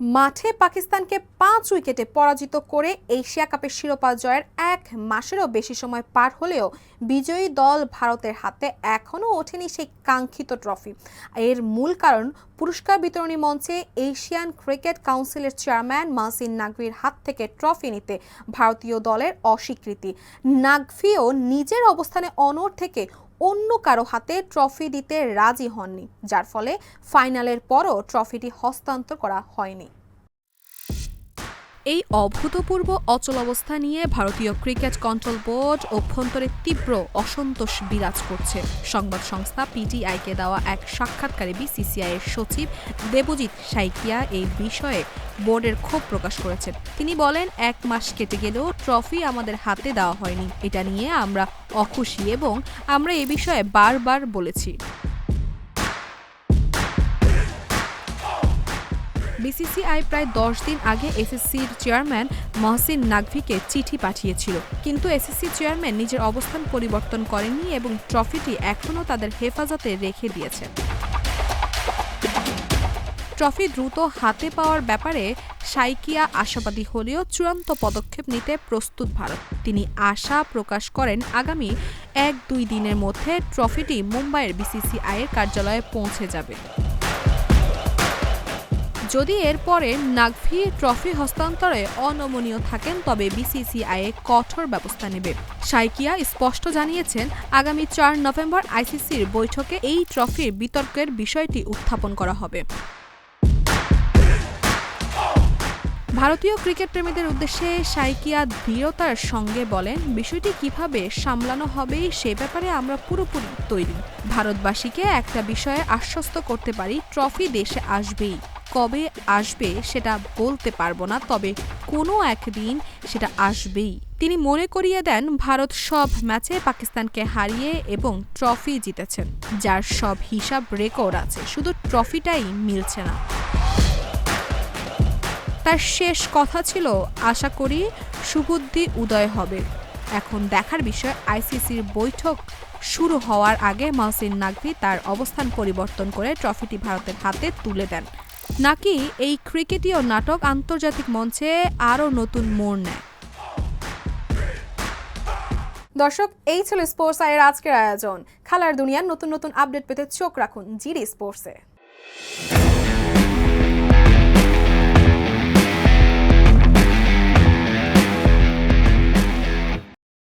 মাঠে পাকিস্তানকে পাঁচ উইকেটে পরাজিত করে এশিয়া কাপের শিরোপা জয়ের এক মাসেরও বেশি সময় পার হলেও বিজয়ী দল ভারতের হাতে এখনও ওঠেনি সেই কাঙ্ক্ষিত ট্রফি। এর মূল কারণ পুরস্কার বিতরণী মঞ্চে এশিয়ান ক্রিকেট কাউন্সিলের চেয়ারম্যান মাসিন নাকভির হাত থেকে ট্রফি নিতে ভারতীয় দলের অস্বীকৃতি। নাকভিও নিজের অবস্থানে অনড় থেকে অন্য কারও হাতে ট্রফি দিতে রাজি হননি, যার ফলে ফাইনালের পরও ট্রফিটি হস্তান্তর করা হয়নি। এই অভূতপূর্ব অচল অবস্থা নিয়ে ভারতীয় ক্রিকেট কন্ট্রোল বোর্ড অভ্যন্তরে তীব্র অসন্তোষ বিরাজ করছে। সংবাদ সংস্থা পিটিআইকে দেওয়া এক সাক্ষাৎকারে বিসিসিআই এর সচিব দেবজিৎ সাইকিয়া এই বিষয়ে বোর্ডের ক্ষোভ প্রকাশ করেছেন। তিনি বলেন, এক মাস কেটে গেলেও ট্রফি আমাদের হাতে দেওয়া হয়নি। এটা নিয়ে আমরা অখুশি এবং আমরা এ বিষয়ে বারবার বলেছি। বিসিসিআই প্রায় দশ দিন আগে এসএসসির চেয়ারম্যান মহসিন নাকভিকে চিঠি পাঠিয়েছিল। কিন্তু এসএসসি চেয়ারম্যান নিজের অবস্থান পরিবর্তন করেননি এবং ট্রফিটি এখনও তাদের হেফাজতে রেখে দিয়েছেন ট্রফি দ্রুত হাতে পাওয়ার ব্যাপারে সাইকিয়া আশাবাদী হলেও চূড়ান্ত পদক্ষেপ নিতে প্রস্তুত ভারত। তিনি আশা প্রকাশ করেন, আগামী এক দুই দিনের মধ্যে ট্রফিটি মুম্বাইয়ের বিসিসিআইয়ের কার্যালয়ে পৌঁছে যাবে। যদি এরপরে নাগভি ট্রফি হস্তান্তরে অনমনীয় থাকেন, তবে বিসিসিআই কঠোর ব্যবস্থা নেবে। সাইকিয়া স্পষ্ট জানিয়েছেন, আগামী চার নভেম্বর আইসিসির বৈঠকে এই ট্রফির বিতর্কের বিষয়টি উত্থাপন করা হবে। ভারতীয় ক্রিকেট প্রেমীদের উদ্দেশ্যে সাইকিয়া দৃঢ়তার সঙ্গে বলেন, বিষয়টি কীভাবে সামলানো হবে সে ব্যাপারে আমরা পুরোপুরি তৈরি। ভারতবাসীকে একটা বিষয়ে আশ্বস্ত করতে পারি, ট্রফি দেশে আসবেই। কবে আসবে সেটা বলতে পারব না, তবে কোনো একদিন সেটা আসবেই। তিনি মনে করিয়ে দেন, ভারত সব ম্যাচে পাকিস্তানকে হারিয়ে এবং ট্রফি জিতেছেন, যার সব হিসাব রেকর্ড আছে, শুধু ট্রফিটাই মিলছে না। তার শেষ কথা ছিল, আশা করি সুবুদ্ধি উদয় হবে। এখন দেখার বিষয়, আইসিসির বৈঠক শুরু হওয়ার আগে মাহসিন নাকভি তার অবস্থান পরিবর্তন করে ট্রফিটি ভারতের হাতে তুলে দেন। নাকি এই ক্রিকেটীয় নাটক আন্তর্জাতিক মঞ্চে আরও নতুন মোড় নেয়? দর্শক, এই ছিল স্পোর্টস আয়ের আজকের আয়োজন। খেলার দুনিয়ার নতুন নতুন আপডেট পেতে চোখ রাখুন জিডি স্পোর্টসে।